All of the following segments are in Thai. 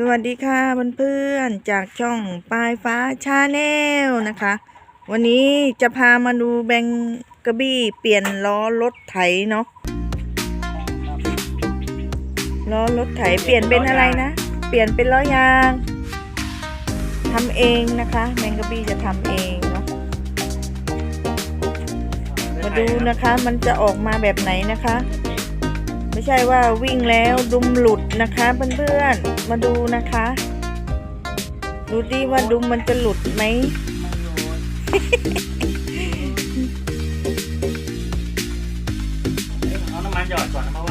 สวัสดีค่ะเพื่อนๆจากช่องปลายฟ้าชาแนลนะคะ วันนี้จะพามาดูแบงกระบี้เปลี่ยนล้อรถไถเนาะล้อรถไถเปลี่ยนเป็นอะไรนะ เปลี่ยนเป็นล้อยางทำเองนะคะแบงกระบี้จะทำเองเนาะมาดูนะคะมันจะออกมาแบบไหนนะคะ ไม่ใช่ว่าวิ่งแล้วดุมหลุดนะคะเพื่อนๆ มาดูนะคะ ดูดิว่าดุมมันจะหลุดไหมเอาน้ำมันหยอดก่อนนะเพรา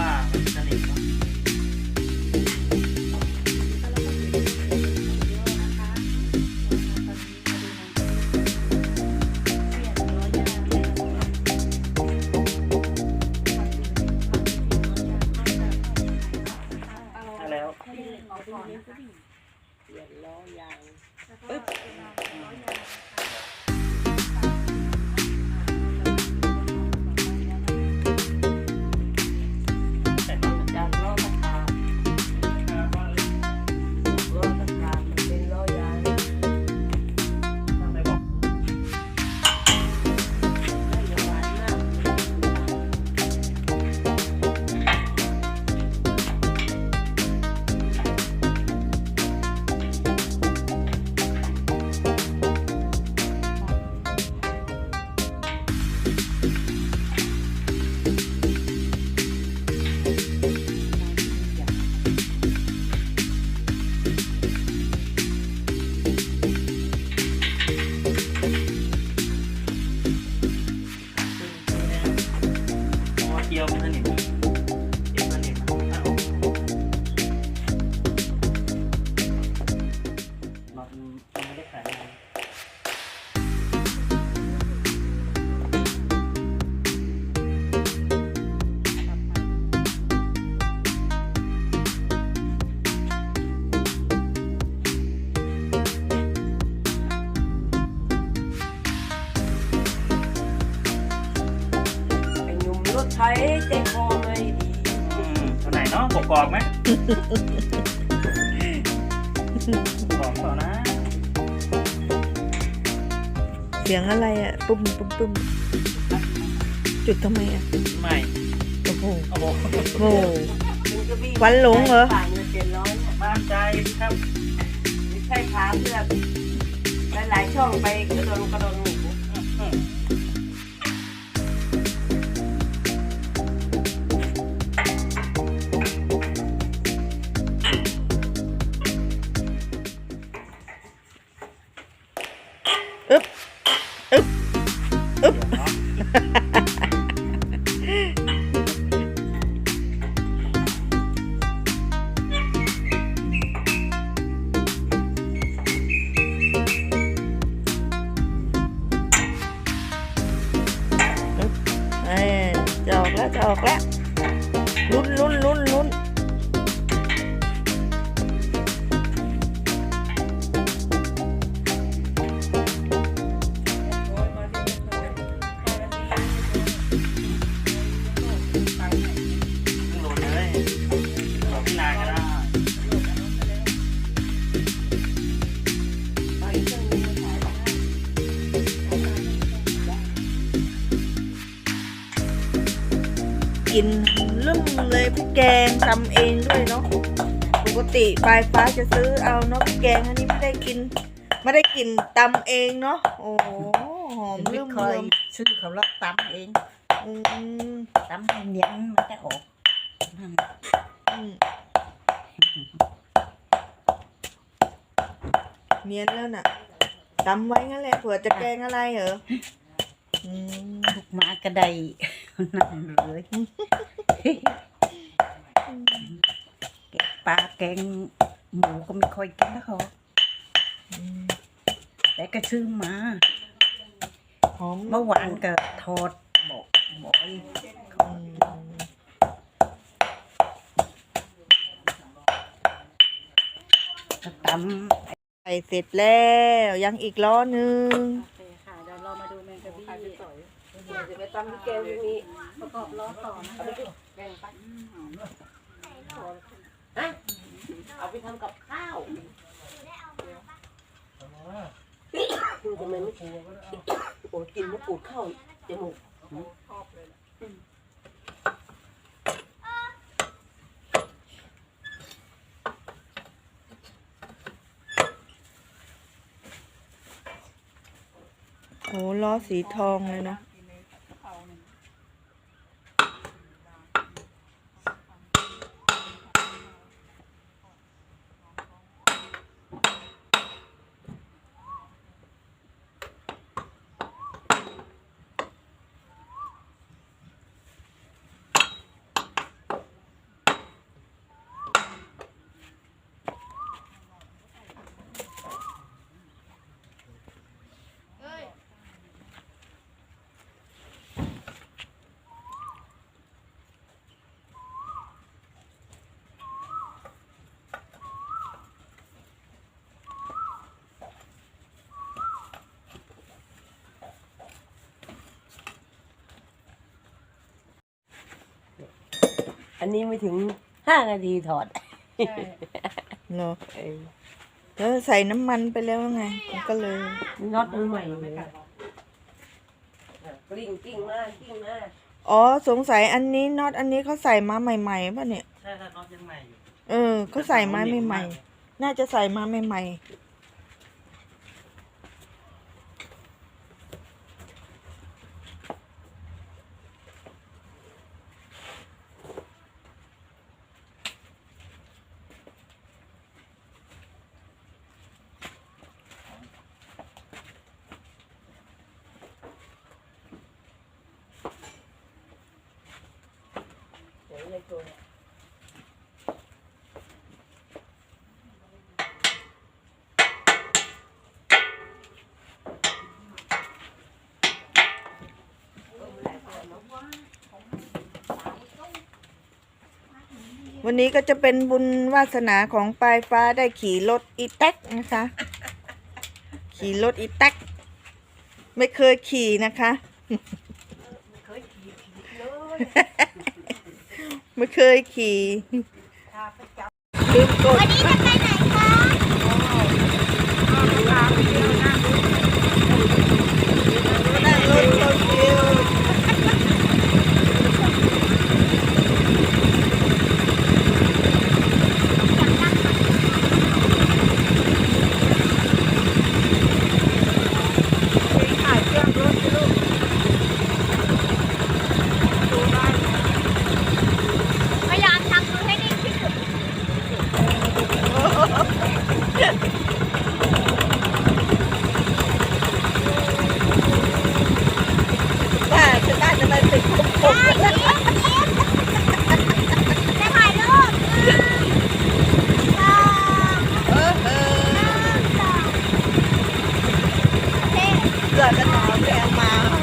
พอเกี รถไถใจคอไม่ดีอืมตัวไหนเนาะกรอบๆไหมกรอบเปล่านะเสียงอะไรอะ่ะปุ้มปุ้มปุ้มจุดทำไมอะ่ะไม่โอ้โหโอ้โหโอ้โหมันก็วิ่งควันหลงเหรอผ่านเงินเป็นร้อยเนี่ยบ้านใจครับไม่ใช่ขาเลือกหลายๆช่องไปกระโดนกระโดน ออกแล้ว กินลืมเลยพี่แกงทำเองด้วยเนาะปกติปลายฟ้าจะซื้อเอาเนาะพี่แกงอันนี้ไม่ได้กิน ไม่ได้กินตำเองเนาะโอ้โหหอมไม่ลืมเคเลยยซื้อเขาแล้วตำเองอืมตำให้เนียนมันจะออกอืมเนียนแล้วน่ะตำไว้งั้นแหละเผื่อจะแกงอะไรเหรออืม ลูกหมากระได นั่นเลยแกปลาแกงหมูก็ไม่ค่อยกินแล้วเขาอืมแต่ก็ซื้อมาหอมเมื่อวานก็ทอดบอกบอกไอ้มก็ตใส่เสร็จแล้วยังอีกล้อหนึ่ง ค่ะเดี๋ยวเรามาดูแมงกะบี้จะไป ตำที่แกงนี้ประกอบล้อต่อนะคะแบ่งไปฮะเอาไปททำกับข้าวคือทำไมไม่โอ้กินมะกรูดเข้าจมูกโหล้อสีทองเลยเนาะ อันนี้ไม่ถึงห้านาทีถอดเหรอเออแล้วใส่น้ำมันไปแล้วไงมันก็เลยน็อตอันใหม่เลยกลิ้งกิ้งมากกิ้งมากอ๋อสงสัยอันนี้น็อตอันนี้เขาใส่มาใหม่ๆป่ะเนี่ยใช่ถ้าน็อตยังใหม่อยู่เออเขาใส่มาใหม่ๆน่าจะใส่มาใหม่ๆ เดี๋ยวเลยตัวเนี่ยวันนี้ก็จะเป็นบุญวาสนาของปลายฟ้าได้ขี่รถอีแท็กนะคะ ขี่รถอีแท็กไม่เคยขี่นะคะเคยขี่ขี่เลย ไม่เคยขี่พาไปจับลืมกดวันนี้จะ 这个聊天吗